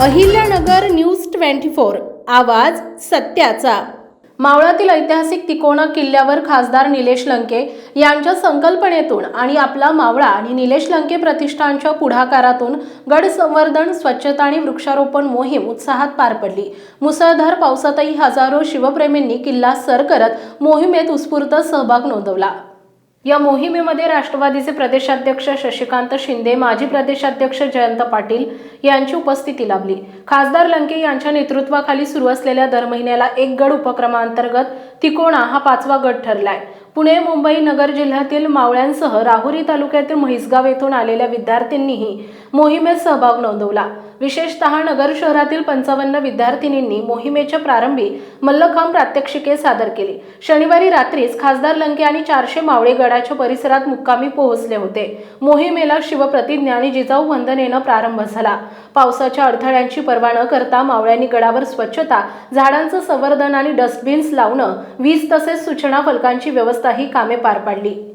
Ahilyanagar news twenty four आवाज सत्याचा. मावळातील ऐतिहासिक तिकोणा किल्ल्यावर खासदार निलेश लंके यांच्या संकल्पनेतून आणि आपला मावळा आणि निलेश लंके प्रतिष्ठानच्या पुढाकारातून गड संवर्धन स्वच्छता आणि वृक्षारोपण मोहीम उत्साहात पार पडली. मुसळधार पावसातही हजारो शिवप्रेमींनी किल्ला सर करत मोहिमेत उत्स्फूर्त सहभाग नोंदवला. या मोहिमेमध्ये राष्ट्रवादीचे प्रदेशाध्यक्ष शशिकांत शिंदे माजी प्रदेशाध्यक्ष जयंत पाटील यांची उपस्थिती लाभली. खासदार लंके यांच्या नेतृत्वाखाली सुरू असलेल्या दर महिन्याला एक गड उपक्रमांतर्गत तिकोणा हा पाचवा गट ठरलाय. पुणे मुंबई नगर जिल्ह्यातील मावळ्यांसह राहुरी तालुक्यातील म्हैसगाव येथून आलेल्या विद्यार्थ्यांनीही मोहिमेत सहभाग नोंदवला. विशेषतः नगर शहरातील पंचावन्न विद्यार्थिनींनी मोहिमेच्या प्रारंभी मल्लखांब प्रात्यक्षिके सादर केली. शनिवारी रात्रीच खासदार लंके आणि चारशे मावळे गडाच्या परिसरात मुक्कामी पोहोचले होते. मोहिमेला शिवप्रतिज्ञा आणि जिजाऊ वंदनेनं प्रारंभ झाला. पावसाच्या अडथळ्यांची पर्वा न करता मावळ्यांनी गडावर स्वच्छता झाडांचं संवर्धन आणि डस्टबिन्स लावणं वीज तसेच सूचना फलकांची व्यवस्था ही कामे पार पाडली.